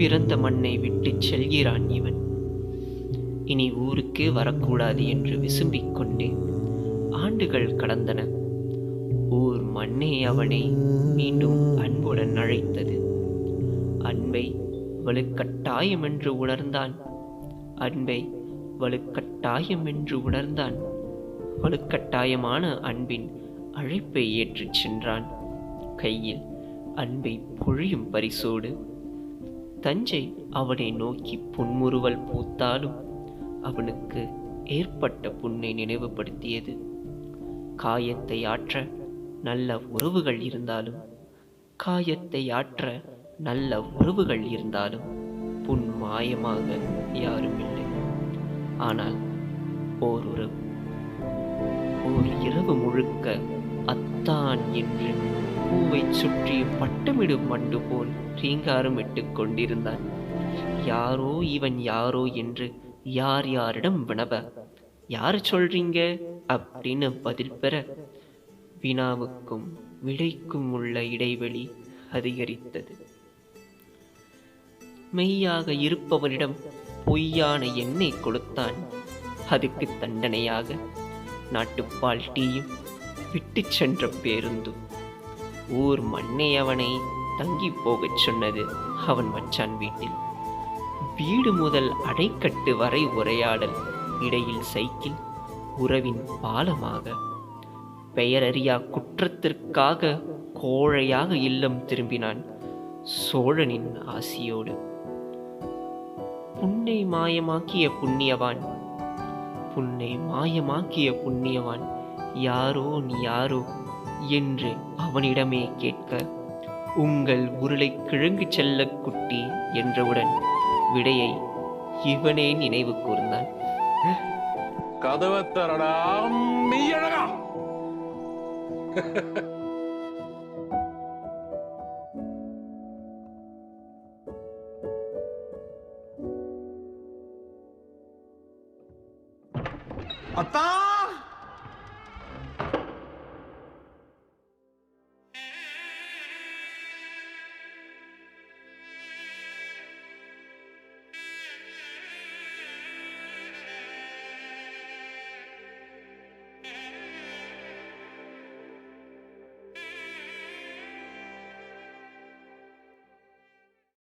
பிறந்த மண்ணை விட்டுச் செல்கிறான் இவன். இனி ஊருக்கே வரக்கூடாது என்று விசும்பிக் கொண்டே ஆண்டுகள் கடந்தன. ஊர் மண்ணே அவனை மீண்டும் அன்புடன் அழைத்தது. அன்பை வலுக்கட்டாயம் என்று உணர்ந்தான். அன்பை வலுக்கட்டாயம் என்று உணர்ந்தான். வலுக்கட்டாயமான அன்பின் அழைப்பை ஏற்றுச் சென்றான். கையில் அன்பை பொழியும் பரிசோடு தஞ்சை அவனை நோக்கி புன்முறுவல் பூத்தாலும் அவனுக்கு ஏற்பட்ட புண்ணை நினைவுபடுத்தியது. காயத்தை ஆற்ற நல்ல உறவுகள் இருந்தாலும் காயத்தை ஆற்ற நல்ல உறவுகள் இருந்தாலும் புன் மாயமாக யாரும் இல்லை ஆனால் ஓர் உறவு ஓர் இரவு முழுக்க அத்தான் என்று பூவை சுற்றி பட்டமிடும் மண்டு போல் ரீங்காரமிட்டு கொண்டிருந்தான். யாரோ இவன் யாரோ என்று யார் யாரிடம் வினவ யார் சொல்றீங்க? அப்படின்னு பதில் பெற வினாவுக்கும் விடைக்கும் உள்ள இடைவெளி அதிகரித்தது. மெய்யாக இருப்பவனிடம் பொய்யான எண்ணெய் கொடுத்தான். அதுக்கு தண்டனையாக நாட்டுப்பால் டீயும் விட்டுச் சென்ற பேருந்தும் ஊர் மண்ணை அவனை தங்கி போகச் சொன்னது அவன் மச்சான் வீட்டில். வீடு முதல் அடைக்கட்டு வரை உரையாடல் இடையில் சைக்கிள் உறவின் பாலமாக. பெயரறியா குற்றத்திற்காக கோழையாக இல்லம் திரும்பினான் சோழனின் ஆசியோடு. புன்னை மாயமாக்கிய புண்ணியவான் புன்னை மாயமாக்கிய புண்ணியவான். யாரோ நீ யாரோ என்று அவனிடமே கேட்க உங்கள் உருளை கிழங்கு செல்ல குட்டி என்றவுடன் விடையை இவனே நினைவு கூர்ந்தான். கதவை தரடா மெய்யழகா! அத்தா!